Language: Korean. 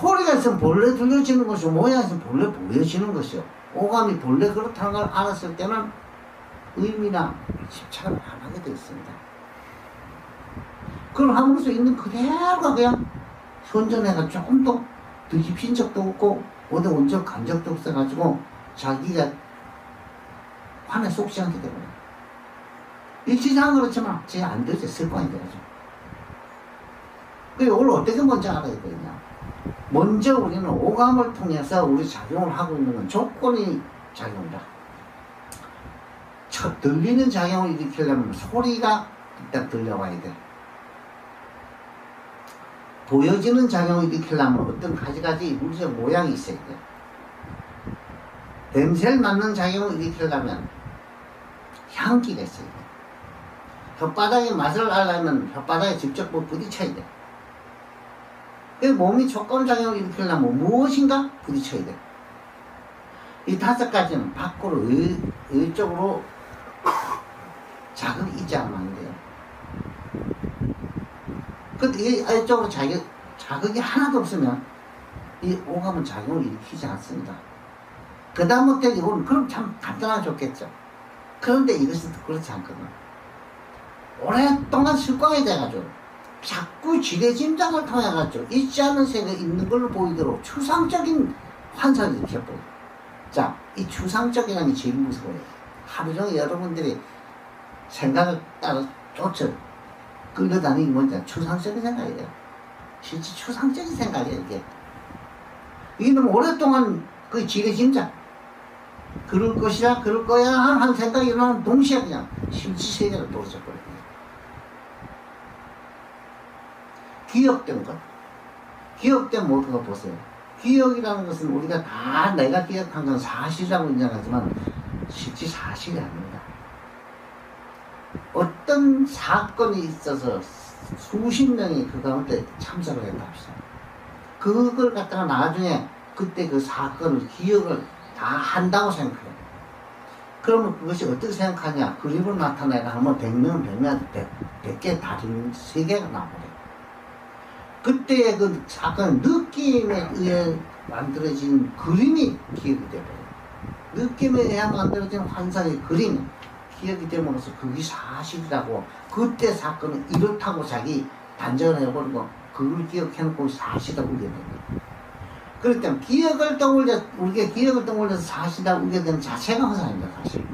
소리가 있으면 본래 들려지는 것이고 모양이 있으면 본래 보여지는 것이요. 오감이 본래 그렇다는 걸 알았을 때는 의미나 집착을 안 하게 되어 있습니다. 그걸 함으로써 있는 그대로가 그냥 현존해가 조금 더 뒤집힌 적도 없고 어디 온적 간 적도 없어가지고 자기가 환에 속지 않게 되거든요. 일치상은 그렇지만 제 안 되죠. 습관이 돼가지고. 그 이걸 어떻게 먼저 알아야 되냐. 먼저 우리는 오감을 통해서 우리 작용을 하고 있는 건 조건이 작용이다. 첫 들리는 작용을 일으키려면 소리가 일단 들려와야 돼. 보여지는 작용을 일으키려면 어떤 가지가지 물리적 모양이 있어야 돼. 냄새를 맡는 작용을 일으키려면 향기가 있어야 돼. 혓바닥의 맛을 알려면 혓바닥에 직접 뭐 부딪혀야 돼. 그 몸이 촉감작용을 일으키려면 무엇인가 부딪혀야 돼. 이 다섯 가지는 밖으로 의, 의쪽으로 자극이 있지 않으면 안 돼요. 근데 이 의쪽으로 자극, 자극이 하나도 없으면 이 오감은 작용을 일으키지 않습니다. 그 다음부터 이건 그럼 참 간단하게 좋겠죠. 그런데 이것은 그렇지 않거든. 오랫동안 습관이 돼가지고 자꾸 지레짐작을 통해 가지고 있지 않은 세가 있는 걸로 보이도록 추상적인 환상을 일으켜버려. 자, 이 추상적이라는 게 제일 무서워요. 하루 종일 여러분들이 생각을 따라 쫓아 끌려다니는 뭔지 추상적인 생각이에요. 실제 추상적인 생각이에요, 이게. 이게 오랫동안 그 지레짐작. 그럴 것이야, 그럴 거야 하는 생각이 일어나면 동시에 그냥 실제 세계로 떨어져 버려요. 기억된 것. 기억된 모두가 보세요. 기억이라는 것은 우리가 다 내가 기억한 건 사실이라고 인정하지만 실제 사실이 아닙니다. 어떤 사건이 있어서 수십 명이 그 가운데 참석을 했다 합시다. 그걸 갖다가 나중에 그때 그 사건을 기억을 다 한다고 생각해요. 그러면 그것이 어떻게 생각하냐? 그림을 나타내가 하면 100명, 100명, 100, 100개 다른 세계가 나와버려요. 그때의 그 사건 느낌에 의해 만들어진 그림이 기억이 되버려요. 느낌에 의해 만들어진 환상의 그림, 기억이 됨으로써 그게 사실이라고 그때 사건은 이렇다고 자기 단정을 해버리고 그걸 기억해놓고 사실이라고 거예요. 그렇기 때문에 기억을 떠올려, 우리가 기억을 떠올려서 사실이라고 우게 되는 자체가 환상입니다, 사실.